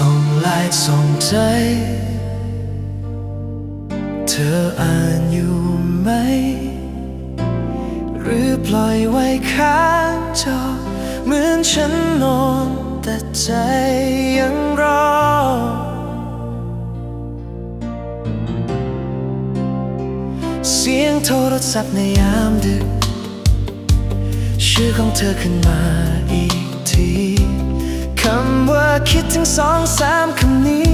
送来送在。 ออ่านอยู่ไหม หรือปล่อยไว้ข้างจอ เหมือนฉันนอนแต่ใจยังรอ เสียงโทรศัพท์ในยามดึก ชื่อของเธอขึ้นมาอีกทีคำว่าคิดถึงสองสามคำนี้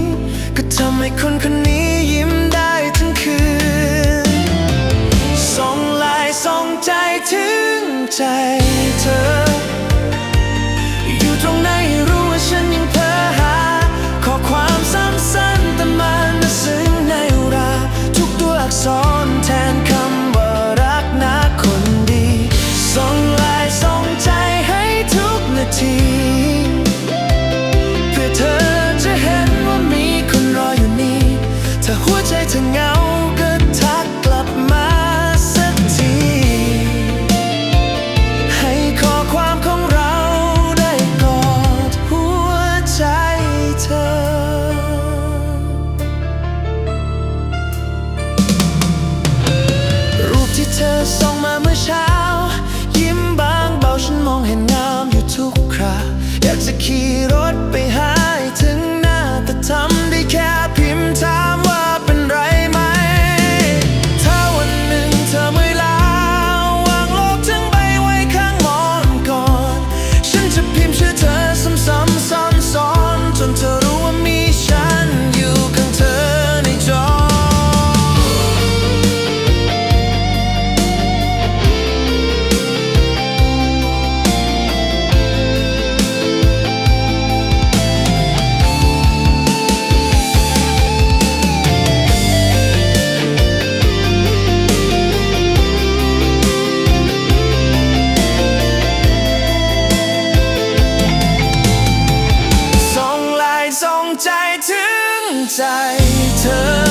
ก็ทำให้คนคนนี้ ใจ เธอส่งมาเมื่อเช้า ยิ้มบางเบาฉันมองเห็นงามอยู่ทุกครา อยากจะขี่รถไปหา ใจเธอ